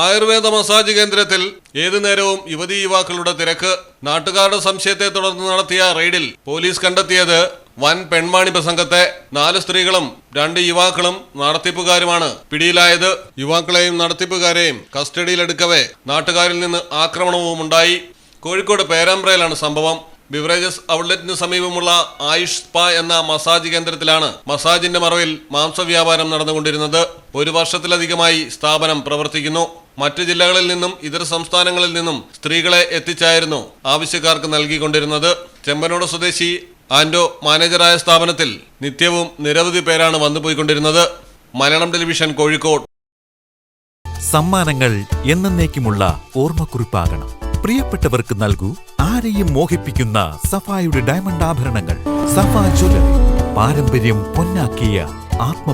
Ayurveda massage കേന്ദ്രത്തിൽ ഏതു നേരവും യുവതി യുവാക്കളുടെ തിരക്ക്? നാട്ടുകാരുടെ സംശയത്തെ തുടർന്ന് നടത്തിയ റെയ്ഡിൽ പോലീസ് കണ്ടെത്തിയത് വൻ പെൺവാണി പ്രസംഗത്തെ നാല് സ്ത്രീകളും രണ്ട് യുവാക്കളും നടത്തിപ്പുകാരുമാണ്. പിടിയിലായത് യുവാക്കളെയും നടത്തിപ്പുകാരെയും കസ്റ്റഡിയിലെടുക്കവേ നാട്ടുകാരിൽ നിന്ന് ആക്രമണവും ഉണ്ടായി കോഴിക്കോട് പേരാമ്പ്രയിലാണ് സംഭവം. ബിവറേജസ് ഔട്ട്ലെറ്റിന് സമീപമുള്ള ആയുഷ് സ്പാ എന്ന മസാജ് കേന്ദ്രത്തിലാണ് മസാജിന്റെ മറവിൽ മാംസവ്യാപാരം നടന്നുകൊണ്ടിരുന്നത്. ഒരു വർഷത്തിലധികമായി സ്ഥാപനം പ്രവർത്തിക്കുന്നു. മറ്റ് ജില്ലകളിൽ നിന്നും ഇതര സംസ്ഥാനങ്ങളിൽ നിന്നും സ്ത്രീകളെ എത്തിച്ചായിരുന്നു ആവശ്യക്കാർക്ക് നൽകിക്കൊണ്ടിരുന്നത്. ചെമ്പനോട് സ്വദേശി ആൻഡോ മാനേജറായ സ്ഥാപനത്തിൽ നിത്യവും നിരവധി പേരാണ് വന്നു വന്നുപോയിക്കൊണ്ടിരുന്നത്. മലയാളം ടെലിവിഷൻ കോഴിക്കോട്. സമ്മാനങ്ങൾ എന്നേക്കുമുള്ള ഓർമ്മക്കുറിപ്പാകണം. പ്രിയപ്പെട്ടവർക്ക് നൽകൂ ആരെയും മോഹിപ്പിക്കുന്ന സഫായുടെ ഡയമണ്ട് ആഭരണങ്ങൾ സഫ ജ്വല്ലറി പാരമ്പര്യം പൊന്നാക്കിയ ആത്മ